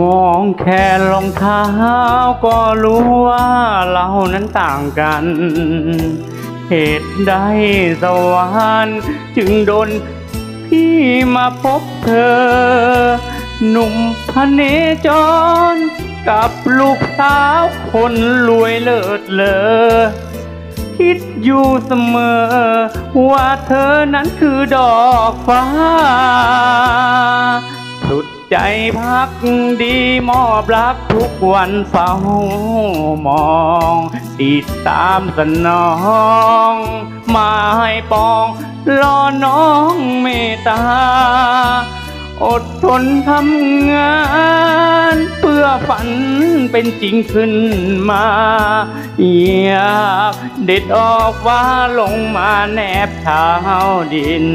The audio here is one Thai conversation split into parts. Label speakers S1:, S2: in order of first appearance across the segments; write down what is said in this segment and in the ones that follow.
S1: มองแค่รองเท้าก็รู้ว่าเรานั้นต่างกัน เหตุใดสวรรค์จึงโดนพี่มาพบเธอ หนุ่มพเนจร กับลูกสาวคนรวยเลิศเลอ คิดอยู่เสมอ ว่าเธอนั้นคือดอกฟ้า ใจพักดีมอบรักทุกวันเฝ้ามองติดตามสนองมาให้ปองรอน้องเมตตา อดทนทำงาน เพื่อฝันเป็นจริงขึ้นมาอยากเด็ดออกว่าลงมาแนบเท้าดิน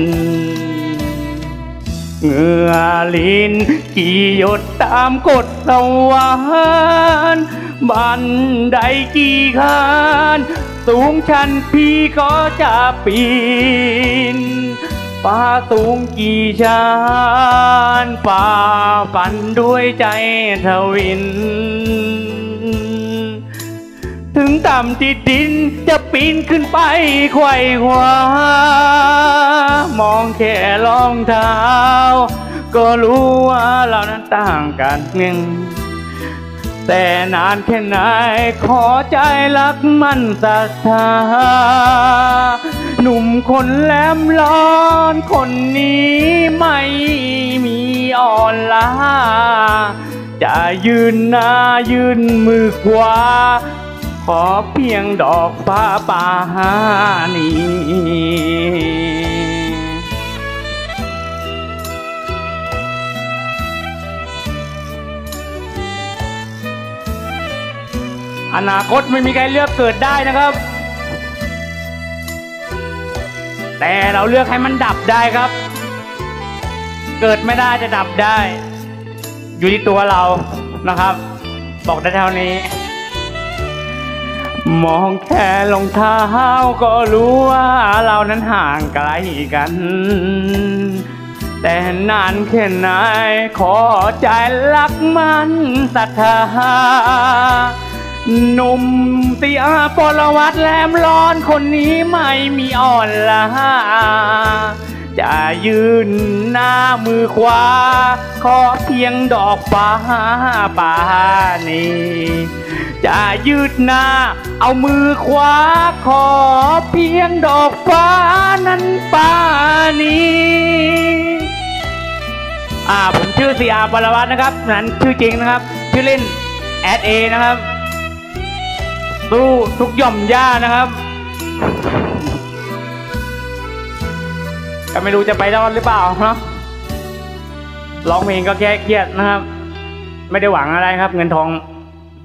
S1: เหงื่อลินกี่หยดตามกฎสวรรค์บันไดกี่ขั้นสูงชันพี่ก็จะปีนฟ้าสูงกี่ชั้นฝ่าฝันด้วยใจทวิน ถึงต่ำที่ดินจะปีนขึ้นไปไขว่คว้า แค่รองเท้า ก็รู้ว่าเรานั้นต่างกันหนึ่งแต่นานแค่ไหนขอใจรักมันศรัทธา หนุ่มคนแหลมร้อนคนนี้ไม่มีอ่อนล้า จะยืนหน้ายืนมือขวาขอเพียงดอกฟ้าป่านี้ อนาคตไม่มีใครเลือกเกิดได้นะครับ แต่เราเลือกให้มันดับได้ครับ เกิดไม่ได้จะดับได้ อยู่ที่ตัวเรานะครับ บอกได้เท่านี้ มองแค่รองเท้าก็รู้ว่าเรานั้นห่างไกลกัน แต่นานแค่ไหนขอใจรักมันศรัทธา หนุ่มเตียปรวัตแลมร้อนคนนี้ไม่มีอ่อนล้าจะยืนหน้ามือขวา ขอเพียงดอกฟ้าป่านี้จะยืดหน้าเอามือขวา ขอเพียงดอกฟ้านั้นป่านี้อ่าผมชื่อสีอาปรวัตนะครับ นั้นชื่อจริงนะครับ ชื่อเล่นแอดเอนะครับ สู้ทุกหย่อมย่านะครับ ก็ไม่รู้จะไปรอดหรือเปล่าเนาะร้องเพลงก็แค่เครียดนะครับ ไม่ได้หวังอะไรครับ เงินทอง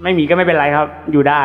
S1: ไม่มีก็ไม่เป็นไรครับ อยู่ได้